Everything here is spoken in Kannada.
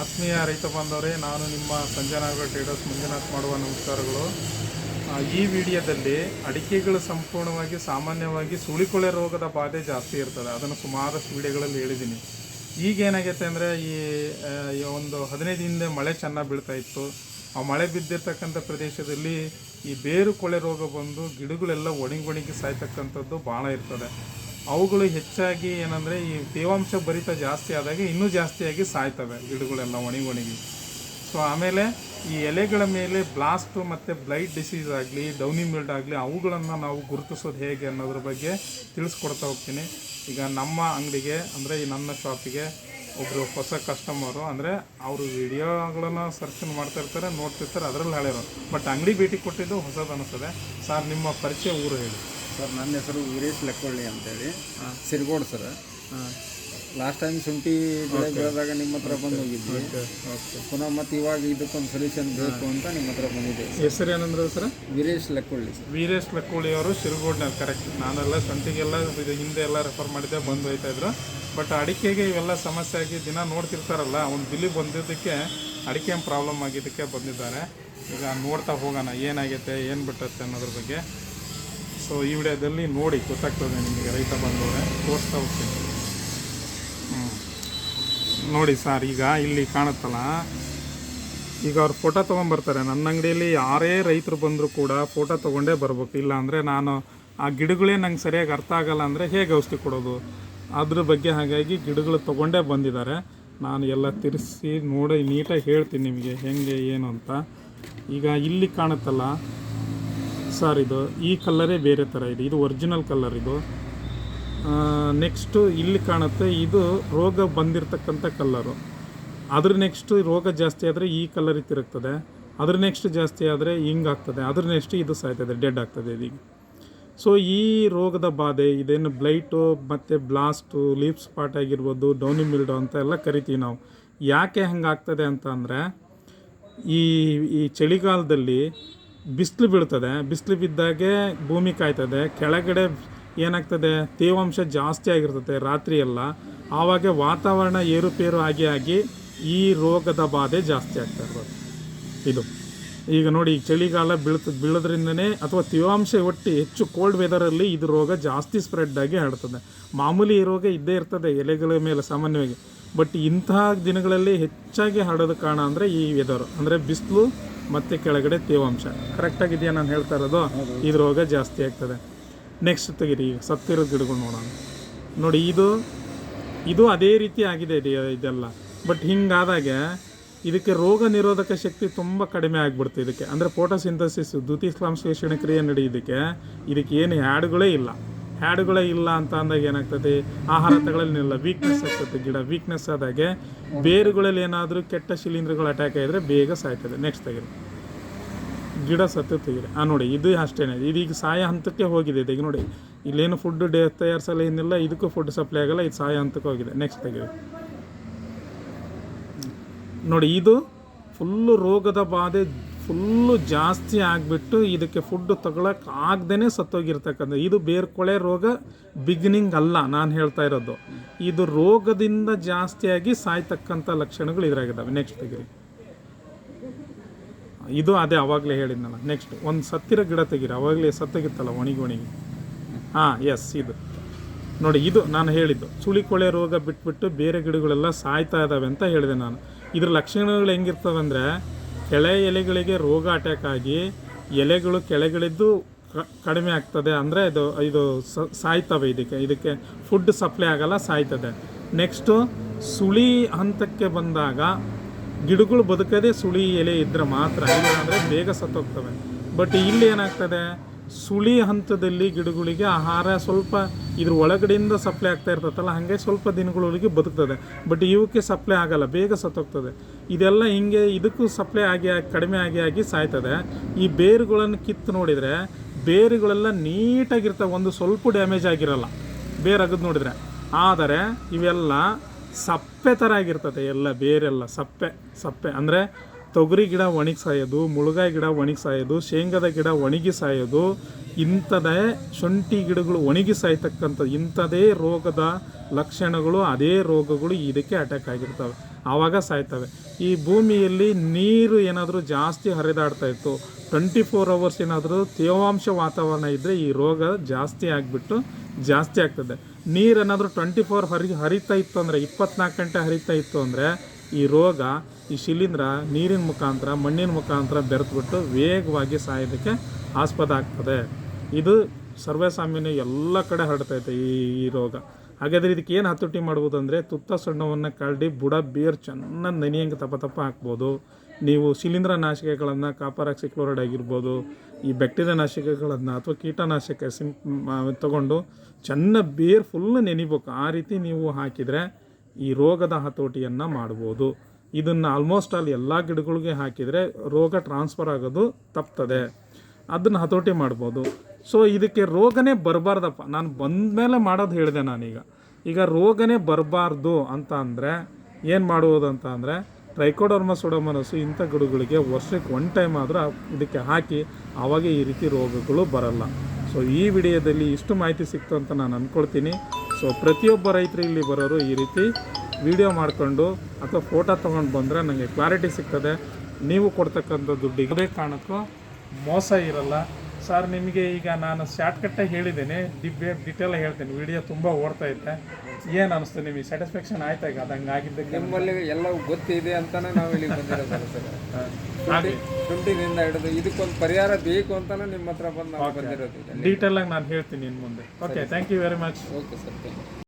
ಆತ್ಮೀಯ ರೈತ ಬಾಂಧವರೇ, ನಾನು ನಿಮ್ಮ ಸಂಜನಾಗರ ಟ್ರೇಡರ್ಸ್ ಮಂಜುನಾಥ್ ಮಾಡುವ ನಮಸ್ಕಾರಗಳು. ಈ ವಿಡಿಯೋದಲ್ಲಿ ಅಡಿಕೆಗಳು ಸಂಪೂರ್ಣವಾಗಿ ಸಾಮಾನ್ಯವಾಗಿ ಸುಳಿಕೊಳೆ ರೋಗದ ಬಾಧೆ ಜಾಸ್ತಿ ಇರ್ತದೆ. ಅದನ್ನು ಸುಮಾರಷ್ಟು ವಿಡಿಯೋಗಳಲ್ಲಿ ಹೇಳಿದ್ದೀನಿ. ಈಗ ಏನಾಗೈತೆ ಅಂದರೆ ಈ ಒಂದು ಹದಿನೈದು ಹಿಂದೆ ಮಳೆ ಚೆನ್ನಾಗಿ ಬೀಳ್ತಾ ಇತ್ತು. ಆ ಮಳೆ ಬಿದ್ದಿರ್ತಕ್ಕಂಥ ಪ್ರದೇಶದಲ್ಲಿ ಈ ಬೇರು ಕೊಳೆ ರೋಗ ಬಂದು ಗಿಡಗಳೆಲ್ಲ ಒಣಗಿ ಸಾಯ್ತಕ್ಕಂಥದ್ದು ಭಾಳ ಇರ್ತದೆ. ಅವುಗಳು ಹೆಚ್ಚಾಗಿ ಏನಂದರೆ ಈ ತೇವಾಂಶ ಭರಿತ ಜಾಸ್ತಿ ಆದಾಗ ಇನ್ನೂ ಜಾಸ್ತಿಯಾಗಿ ಸಾಯ್ತವೆ ಗಿಡಗಳೆಲ್ಲ ಒಣಗಿ ಒಣಗಿ ಸೊ ಆಮೇಲೆ ಈ ಎಲೆಗಳ ಮೇಲೆ ಬ್ಲಾಸ್ಟು ಮತ್ತು ಬ್ಲೈಟ್ ಡಿಸೀಸ್ ಆಗಲಿ ಡೌನಿ ಮಿಲ್ಡ್ ಆಗಲಿ ಅವುಗಳನ್ನು ನಾವು ಗುರುತಿಸೋದು ಹೇಗೆ ಅನ್ನೋದ್ರ ಬಗ್ಗೆ ತಿಳಿಸ್ಕೊಡ್ತಾ ಹೋಗ್ತೀನಿ. ಈಗ ನಮ್ಮ ಅಂಗಡಿಗೆ ಅಂದರೆ ಈ ನನ್ನ ಶಾಪಿಗೆ ಒಬ್ಬರು ಹೊಸ ಕಸ್ಟಮರು ಅಂದರೆ ಅವರು ವಿಡಿಯೋಗಳನ್ನು ಸರ್ಚ್ ಮಾಡ್ತಾ ಇರ್ತಾರೆ ನೋಡ್ತಿರ್ತಾರೆ ಅದರಲ್ಲಿ ಹೇಳ್ಯಾರ ಬಟ್ ಅಂಗಡಿ ಭೇಟಿ ಕೊಟ್ಟಿದ್ದು ಹೊಸದು ಅನ್ನಿಸ್ತದೆ ಸರ್ ನಿಮ್ಮ ಪರಿಚಯ ಊರು ಹೇಳಿ. ಸರ್ ನನ್ನ ಹೆಸರು ವೀರೇಶ್ ಲೆಕ್ಕೊಳ್ಳಿ ಅಂತೇಳಿ. ಸಿರ್ಗೋಡ್ ಸರ್. ಲಾಸ್ಟ್ ಟೈಮ್ ಶುಂಠಿ ಬೆಳೆ ಬೆಳೆದಾಗ ನಿಮ್ಮ ಹತ್ರ ಬಂದು ಹೋಗಿದ್ವಿ ಪುನಃ ಮತ್ತೆ ಇವಾಗ ಇದಕ್ಕೊಂದು ಸೊಲ್ಯೂಷನ್ ಬೇಕು ಅಂತ ನಿಮ್ಮ ಹತ್ರ ಬಂದಿದೆ ಹೆಸರು ಏನಂದ್ರೆ ಸರ್? ವೀರೇಶ್ ಲೆಕ್ಕೊಳ್ಳಿ ಸರ್. ವೀರೇಶ್ ಲಕ್ಕೊಳ್ಳಿ ಅವರು ಶಿರಗೋಡ್ನಲ್ಲಿ ಕರೆಕ್ಟ್ ನಾನೆಲ್ಲ ಸಂತಿಗೆಲ್ಲ ಇದು ಹಿಂದೆ ಎಲ್ಲ ರೆಫರ್ ಮಾಡಿದ್ದೆ ಬಂದು ಹೋಯ್ತಾ ಇದ್ರು. ಬಟ್ ಅಡಿಕೆಗೆ ಇವೆಲ್ಲ ಸಮಸ್ಯೆ ಆಗಿ ದಿನ ನೋಡ್ತಿರ್ತಾರಲ್ಲ ಅವ್ನು ಬಿಲ್ಲಿ ಬಂದಿದ್ದಕ್ಕೆ ಅಡಿಕೆ ಪ್ರಾಬ್ಲಮ್ ಆಗಿದ್ದಕ್ಕೆ ಬಂದಿದ್ದಾರೆ. ಈಗ ನೋಡ್ತಾ ಹೋಗೋಣ ಏನಾಗೈತೆ ಏನು ಬಿಟ್ಟತ್ತೆ ಅನ್ನೋದ್ರ ಬಗ್ಗೆ. ಸೊ ಈ ವಿಡಿಯೋದಲ್ಲಿ ನೋಡಿ ಗೊತ್ತಾಗ್ತದೆ ನಿಮಗೆ ರೈತ ಬಂದವರೆ. ತೋರಿಸ್ತಾ ಹೋಗ್ತೀನಿ. ನೋಡಿ ಸರ್, ಈಗ ಇಲ್ಲಿ ಕಾಣುತ್ತಲ್ಲ, ಈಗ ಅವ್ರು ಫೋಟೋ ತೊಗೊಂಬರ್ತಾರೆ. ನನ್ನ ಅಂಗಡಿಯಲ್ಲಿ ಯಾರೇ ರೈತರು ಬಂದರೂ ಕೂಡ ಫೋಟೋ ತೊಗೊಂಡೇ ಬರಬೇಕು. ಇಲ್ಲ ಅಂದರೆ ನಾನು ಆ ಗಿಡಗಳೇ ನಂಗೆ ಸರಿಯಾಗಿ ಅರ್ಥ ಆಗಲ್ಲ ಅಂದರೆ ಹೇಗೆ ಔಷಧಿ ಕೊಡೋದು? ಅದ್ರ ಬಗ್ಗೆ ಹಾಗಾಗಿ ಗಿಡಗಳು ತೊಗೊಂಡೇ ಬಂದಿದ್ದಾರೆ. ನಾನು ಎಲ್ಲ ತಿರ್ಸಿ ನೋಡಿ ನೀಟಾಗಿ ಹೇಳ್ತೀನಿ ನಿಮಗೆ ಹೆಂಗೆ, ಏನು ಅಂತ. ಈಗ ಇಲ್ಲಿ ಕಾಣುತ್ತಲ್ಲ ಸರ್ ಇದು. ಈ ಕಲ್ಲರೇ ಬೇರೆ ಥರ ಇದೆ. ಇದು ಒರಿಜಿನಲ್ ಕಲ್ಲರ್ ಇದು. ನೆಕ್ಸ್ಟು ಇಲ್ಲಿ ಕಾಣುತ್ತೆ, ಇದು ರೋಗ ಬಂದಿರತಕ್ಕಂಥ ಕಲ್ಲರು. ಅದ್ರ ನೆಕ್ಸ್ಟು ರೋಗ ಜಾಸ್ತಿ ಆದರೆ ಈ ಕಲ್ಲರ್ ತಿರುಗ್ತದೆ ಅದ್ರ ನೆಕ್ಸ್ಟ್ ಜಾಸ್ತಿ ಆದರೆ ಹಿಂಗಾಗ್ತದೆ ಅದ್ರ ನೆಕ್ಸ್ಟ್ ಇದು ಸಾಯ್ತದೆ ಡೆಡ್ ಆಗ್ತದೆ ಇದೀಗ. ಸೊ ಈ ರೋಗದ ಬಾಧೆ, ಇದೇನು ಬ್ಲೈಟು ಮತ್ತು ಬ್ಲಾಸ್ಟು ಲೀಪ್ ಸ್ಪಾಟ್ ಆಗಿರ್ಬೋದು ಡೌನಿ ಮಿಲ್ಡು ಅಂತ ಎಲ್ಲ ಕರಿತೀವಿ ನಾವು. ಯಾಕೆ ಹಂಗಾಗ್ತದೆ ಅಂತ ಅಂದರೆ, ಈ ಈ ಚಳಿಗಾಲದಲ್ಲಿ ಬಿಸಿಲು ಬೀಳ್ತದೆ. ಬಿಸಿಲು ಬಿದ್ದಾಗೆ ಭೂಮಿ ಕಾಯ್ತದೆ. ಕೆಳಗಡೆ ಏನಾಗ್ತದೆ? ತೇವಾಂಶ ಜಾಸ್ತಿ ಆಗಿರ್ತದೆ ರಾತ್ರಿ ಎಲ್ಲ ಆವಾಗ ವಾತಾವರಣ ಏರುಪೇರು ಆಗಿ ಆಗಿ ಈ ರೋಗದ ಬಾಧೆ ಜಾಸ್ತಿ ಆಗ್ತಾ ಇರ್ಬೋದು ಇದು. ಈಗ ನೋಡಿ ಚಳಿಗಾಲ ಬೀಳ್ತ, ಬೀಳೋದ್ರಿಂದನೇ ಅಥವಾ ತೇವಾಂಶ ಒಟ್ಟು ಹೆಚ್ಚು ಕೋಲ್ಡ್ ವೆದರಲ್ಲಿ ಇದು ರೋಗ ಜಾಸ್ತಿ ಸ್ಪ್ರೆಡ್ ಆಗಿ ಹರಡ್ತದೆ. ಮಾಮೂಲಿ ಈ ರೋಗ ಇದ್ದೇ ಇರ್ತದೆ ಎಲೆಗಳ ಮೇಲೆ ಸಾಮಾನ್ಯವಾಗಿ. ಬಟ್ ಇಂತಹ ದಿನಗಳಲ್ಲಿ ಹೆಚ್ಚಾಗಿ ಹರಡೋದು ಕಾರಣ ಅಂದರೆ ಈ ವೆದರು ಅಂದರೆ ಬಿಸಿಲು ಮತ್ತು ಕೆಳಗಡೆ ತೇವಾಂಶ. ಕರೆಕ್ಟಾಗಿದೆಯಾ ನಾನು ಹೇಳ್ತಾ ಇರೋದು? ಇದು ರೋಗ ಜಾಸ್ತಿ ಆಗ್ತದೆ. ನೆಕ್ಸ್ಟ್ ತೆಗೀರಿ ಈಗ. ಸತ್ತಿರೋ ಗಿಡಗಳು ನೋಡೋಣ. ನೋಡಿ ಇದು ಇದು ಅದೇ ರೀತಿ ಆಗಿದೆ ಇದು ಇದೆಲ್ಲ. ಬಟ್ ಹಿಂಗಾದಾಗ ಇದಕ್ಕೆ ರೋಗ ನಿರೋಧಕ ಶಕ್ತಿ ತುಂಬ ಕಡಿಮೆ ಆಗಿಬಿಡ್ತು ಇದಕ್ಕೆ. ಅಂದರೆ ಫೋಟೋಸಿಂಥಸಿಸ್ ದ್ಯುತಿಸ್ಲಾಂಶ್ಲೇಷಣೆ ಕ್ರಿಯೆ ನಡೆಯೋದಕ್ಕೆ ಇದಕ್ಕೆ ಏನು ಹ್ಯಾಡ್ಗಳೇ ಇಲ್ಲ. ಹ್ಯಾಡ್ಗಳೇ ಇಲ್ಲ ಅಂತ ಅಂದಾಗ ಏನಾಗ್ತದೆ? ಆಹಾರ ತಗೊಳ್ಳಲಿಲ್ಲ ವೀಕ್ನೆಸ್ ಆಗ್ತದೆ ಗಿಡ. ವೀಕ್ನೆಸ್ ಆದಾಗೆ ಬೇರುಗಳಲ್ಲಿ ಏನಾದರೂ ಕೆಟ್ಟ ಶಿಲೀಂಧ್ರಗಳು ಅಟ್ಯಾಕ್ ಆಗಿದ್ರೆ ಬೇಗ ಸಾಯ್ತದೆ. ನೆಕ್ಸ್ಟ್ ತೆಗೀರಿ ಗಿಡ ಸತ್ತು ತೆಗೀರಿ ಆ ನೋಡಿ, ಇದು ಅಷ್ಟೇನೆ. ಇದೀಗ ಸಾಯ ಹಂತಕ್ಕೆ ಹೋಗಿದೆ. ಇದೀಗ ನೋಡಿ, ಇಲ್ಲೇನು ಫುಡ್ ಡೇ ತಯಾರಿಸಲ್ಲ ಏನಿಲ್ಲ. ಇದಕ್ಕೂ ಫುಡ್ ಸಪ್ಲೈ ಆಗಲ್ಲ. ಇದು ಸಾಯ ಹಂತಕ್ಕೆ ಹೋಗಿದೆ. ನೆಕ್ಸ್ಟ್ ತೆಗಿರಿ ನೋಡಿ, ಇದು ಫುಲ್ಲು ರೋಗದ ಬಾಧೆ ಫುಲ್ಲು ಜಾಸ್ತಿ ಆಗಿಬಿಟ್ಟು ಇದಕ್ಕೆ ಫುಡ್ ತಗೊಳಕ್ಕೆ ಆಗದೇ ಸತ್ತೋಗಿರ್ತಕ್ಕಂಥ, ಇದು ಬೇರ್ಕೊಳೆ ರೋಗ ಬಿಗಿನಿಂಗ್ ಅಲ್ಲ ನಾನು ಹೇಳ್ತಾ ಇರೋದು. ಇದು ರೋಗದಿಂದ ಜಾಸ್ತಿಯಾಗಿ ಸಾಯ್ತಕ್ಕಂಥ ಲಕ್ಷಣಗಳು ಇದ್ರಾಗಿದ್ದಾವೆ. ನೆಕ್ಸ್ಟ್ ತೆಗಿರಿ. ಇದು ಅದೇ ಅವಾಗಲೇ ಹೇಳಿದ್ನಲ್ಲ. ನೆಕ್ಸ್ಟ್ ಒಂದು ಸತ್ತಿರ ಗಿಡ ತೆಗಿರಿ. ಅವಾಗಲೇ ಸತ್ತಗಿತ್ತಲ್ಲ, ಒಣಗಿ ಒಣಗಿ. ಹಾಂ ಎಸ್ ಇದು. ನೋಡಿ, ಇದು ನಾನು ಹೇಳಿದ್ದು. ಸುಳಿಕೊಳೆ ರೋಗ ಬಿಟ್ಬಿಟ್ಟು ಬೇರೆ ಗಿಡಗಳೆಲ್ಲ ಸಾಯ್ತಾ ಇದ್ದಾವೆ ಅಂತ ಹೇಳಿದೆ ನಾನು. ಇದ್ರ ಲಕ್ಷಣಗಳು ಹೆಂಗಿರ್ತವೆ ಅಂದರೆ ಕೆಳೆ ಎಲೆಗಳಿಗೆ ರೋಗ ಅಟ್ಯಾಕ್ ಆಗಿ ಎಲೆಗಳು ಕೆಳಗಿಳಿದ್ದು ಕಡಿಮೆ ಆಗ್ತದೆ ಅಂದರೆ ಇದು ಇದು ಸಾಯ್ತವೆ ಇದಕ್ಕೆ. ಇದಕ್ಕೆ ಫುಡ್ ಸಪ್ಲೈ ಆಗಲ್ಲ, ಸಾಯ್ತದೆ. ನೆಕ್ಸ್ಟು ಸುಳಿ ಹಂತಕ್ಕೆ ಬಂದಾಗ ಗಿಡಗಳು ಬದುಕದೆ ಸುಳಿ ಎಲೆ ಇದ್ದರೆ ಮಾತ್ರ ಅಂದರೆ ಬೇಗ ಸತ್ತೋಗ್ತವೆ. ಬಟ್ ಇಲ್ಲಿ ಏನಾಗ್ತದೆ? ಸುಳಿ ಹಂತದಲ್ಲಿ ಗಿಡಗಳಿಗೆ ಆಹಾರ ಸ್ವಲ್ಪ ಇದ್ರ ಒಳಗಡೆಯಿಂದ ಸಪ್ಲೈ ಆಗ್ತಾ ಇರ್ತದಲ್ಲ ಹಾಗೆ ಸ್ವಲ್ಪ ದಿನಗಳೊಳಗೆ ಬದುಕ್ತದೆ. ಬಟ್ ಇವಕ್ಕೆ ಸಪ್ಲೈ ಆಗಲ್ಲ, ಬೇಗ ಸತ್ತೋಗ್ತದೆ. ಇದೆಲ್ಲ ಹಿಂಗೆ ಇದಕ್ಕೂ ಸಪ್ಲೈ ಆಗಿ ಆಗಿ, ಕಡಿಮೆ ಆಗಿ ಆಗಿ ಸಾಯ್ತದೆ. ಈ ಬೇರುಗಳನ್ನು ಕಿತ್ತು ನೋಡಿದರೆ, ಬೇರುಗಳೆಲ್ಲ ನೀಟಾಗಿರ್ತವೆ ಒಂದು ಸ್ವಲ್ಪ ಡ್ಯಾಮೇಜ್ ಆಗಿರಲ್ಲ, ಬೇರೆ ಅಗದು ನೋಡಿದರೆ. ಆದರೆ ಇವೆಲ್ಲ ಸಪ್ಪೆ ಥರ ಆಗಿರ್ತದೆ, ಎಲ್ಲ ಬೇರೆಲ್ಲ ಸಪ್ಪೆ ಸಪ್ಪೆ. ಅಂದರೆ ತೊಗರಿ ಗಿಡ ಒಣಗಿ ಸಾಯೋದು, ಮುಳುಗಾಯಿ ಗಿಡ ಒಣಗಿ ಸಾಯೋದು, ಶೇಂಗಾದ ಗಿಡ ಒಣಗಿ ಸಾಯೋದು, ಇಂಥದೇ ಶುಂಠಿ ಗಿಡಗಳು ಒಣಗಿ ಸಾಯ್ತಕ್ಕಂಥದ್ದು ಇಂಥದೇ ರೋಗದ ಲಕ್ಷಣಗಳು, ಅದೇ ರೋಗಗಳು ಇದಕ್ಕೆ ಅಟ್ಯಾಕ್ ಆಗಿರ್ತವೆ. ಆವಾಗ ಸಾಯ್ತವೆ. ಈ ಭೂಮಿಯಲ್ಲಿ ನೀರು ಏನಾದರೂ ಜಾಸ್ತಿ ಹರಿದಾಡ್ತಾ ಇತ್ತು ಟ್ವೆಂಟಿ ಫೋರ್ ಅವರ್ಸ್ ಏನಾದರೂ ತೇವಾಂಶ ವಾತಾವರಣ ಇದ್ದರೆ ಈ ರೋಗ ಜಾಸ್ತಿ ಆಗಿಬಿಟ್ಟು ಜಾಸ್ತಿ ಆಗ್ತದೆ. ನೀರು ಏನಾದರೂ ಟ್ವೆಂಟಿ ಫೋರ್ ಹರಿ, ಹರಿತಾ ಇತ್ತು ಅಂದರೆ, ಇಪ್ಪತ್ನಾಲ್ಕು ಗಂಟೆ ಹರಿತಾ ಇತ್ತು ಅಂದರೆ ಈ ರೋಗ ಈ ಶಿಲೀಂಧ್ರ ನೀರಿನ ಮುಖಾಂತರ, ಮಣ್ಣಿನ ಮುಖಾಂತರ ಬೆರೆತುಬಿಟ್ಟು ವೇಗವಾಗಿ ಸಾಯೋದಕ್ಕೆ ಆಸ್ಪದ ಆಗ್ತದೆ. ಇದು ಸರ್ವೇಸಾಮಾನ್ಯ ಎಲ್ಲ ಕಡೆ ಹರಡ್ತೈತೆ ಈ ಈ ರೋಗ. ಹಾಗಾದರೆ ಇದಕ್ಕೆ ಏನು ಹತೋಟಿ ಮಾಡ್ಬೋದಂದರೆ ತುತ್ತ ಸಣ್ಣವನ್ನು ಕಳ್ಳಿ ಬುಡ ಬೇರು ಚೆನ್ನಾಗಿ ನೆನೆಯಂಗೆ ತಪ ತಪ್ಪ ಹಾಕ್ಬೋದು. ನೀವು ಶಿಲೀಂಧ್ರ ನಾಶಕಗಳನ್ನು ಕಾಪರಾಕ್ಸಿಕ್ಲೋರೈಡ್ ಆಗಿರ್ಬೋದು, ಈ ಬ್ಯಾಕ್ಟೀರಿಯಾ ನಾಶಕಗಳನ್ನು ಅಥವಾ ಕೀಟನಾಶಕ ಸಿಂ ತಗೊಂಡು ಚೆನ್ನಾಗಿ ಬೇರು ಫುಲ್ ನೆನಿಬೇಕು. ಆ ರೀತಿ ನೀವು ಹಾಕಿದರೆ ಈ ರೋಗದ ಹತೋಟಿಯನ್ನು ಮಾಡ್ಬೋದು. ಇದನ್ನು ಆಲ್ಮೋಸ್ಟ್ ಆಲ್ ಎಲ್ಲ ಗಿಡಗಳಿಗೆ ಹಾಕಿದರೆ ರೋಗ ಟ್ರಾನ್ಸ್ಫರ್ ಆಗೋದು ತಪ್ತದೆ. ಅದನ್ನು ಹತೋಟಿ ಮಾಡ್ಬೋದು. ಸೊ ಇದಕ್ಕೆ ರೋಗನೇ ಬರಬಾರ್ದಪ್ಪ. ನಾನು ಬಂದ ಮೇಲೆ ಮಾಡೋದು ಹೇಳಿದೆ ನಾನೀಗ. ಈಗ ರೋಗನೇ ಬರಬಾರ್ದು ಅಂತ ಅಂದರೆ ಏನು ಮಾಡುವುದು ಅಂತ ಅಂದರೆ ಟ್ರೈಕೋಡರ್ಮ ಸುಡಮನಸ್ಸು ಇಂಥ ಗಿಡಗಳಿಗೆ ವರ್ಷಕ್ಕೆ ಒನ್ ಟೈಮ್ ಆದರೂ ಇದಕ್ಕೆ ಹಾಕಿ ಆವಾಗ ಈ ರೀತಿ ರೋಗಗಳು ಬರಲ್ಲ. ಸೊ ಈ ವಿಡಿಯೋದಲ್ಲಿ ಇಷ್ಟು ಮಾಹಿತಿ ಸಿಕ್ತು ಅಂತ ನಾನು ಅಂದ್ಕೊಳ್ತೀನಿ ಸೊ ಪ್ರತಿಯೊಬ್ಬ ರೈತರು ಇಲ್ಲಿ ಬರೋರು ಈ ರೀತಿ ವಿಡಿಯೋ ಮಾಡಿಕೊಂಡು ಅಥವಾ ಫೋಟೋ ತೊಗೊಂಡು ಬಂದರೆ ನನಗೆ ಕ್ಲಾರಿಟಿ ಸಿಗ್ತದೆ. ನೀವು ಕೊಡ್ತಕ್ಕಂಥ ದುಡ್ಡಿಗೆ ಅದೇ ಕಾರಣಕ್ಕೂ ಮೋಸ ಇರಲ್ಲ. ಸರ್ ನಿಮಗೆ ಈಗ ನಾನು ಶಾರ್ಟ್ಕಟ್ಟಾಗಿ ಹೇಳಿದ್ದೇನೆ. ಡಿಬ್ಬೆ ಡಿಟೇಲ್ ಹೇಳ್ತೇನೆ. ವಿಡಿಯೋ ತುಂಬ ಓಡ್ತಾ ಇತ್ತೆ ಏನು ಅನಿಸ್ತು ನಿಮಗೆ? ಸ್ಯಾಟಿಸ್ಫ್ಯಾಕ್ಷನ್ ಆಯ್ತಾ ಈಗ? ಅದು ಹಂಗಾಗಿದ್ದಕ್ಕೆ ನಿಮ್ಮಲ್ಲಿ ಎಲ್ಲವೂ ಗೊತ್ತಿದೆ ಅಂತಾನೆ ನಾವು ಇಲ್ಲಿ ಬಂದಿರೋದು ಸರ್ ಶುಂಠಿನಿಂದ ಹಿಡಿದು ಇದಕ್ಕೊಂದು ಪರಿಹಾರ ಬೇಕು ಅಂತಾನೆ ನಿಮ್ಮ ಹತ್ರ ಬಂದು ನಾವು ಬಂದಿರೋದು ಡೀಟೇಲಾಗಿ ನಾನು ಹೇಳ್ತೀನಿ ಇನ್ನು ಮುಂದೆ. Okay thank you very much okay sir thank you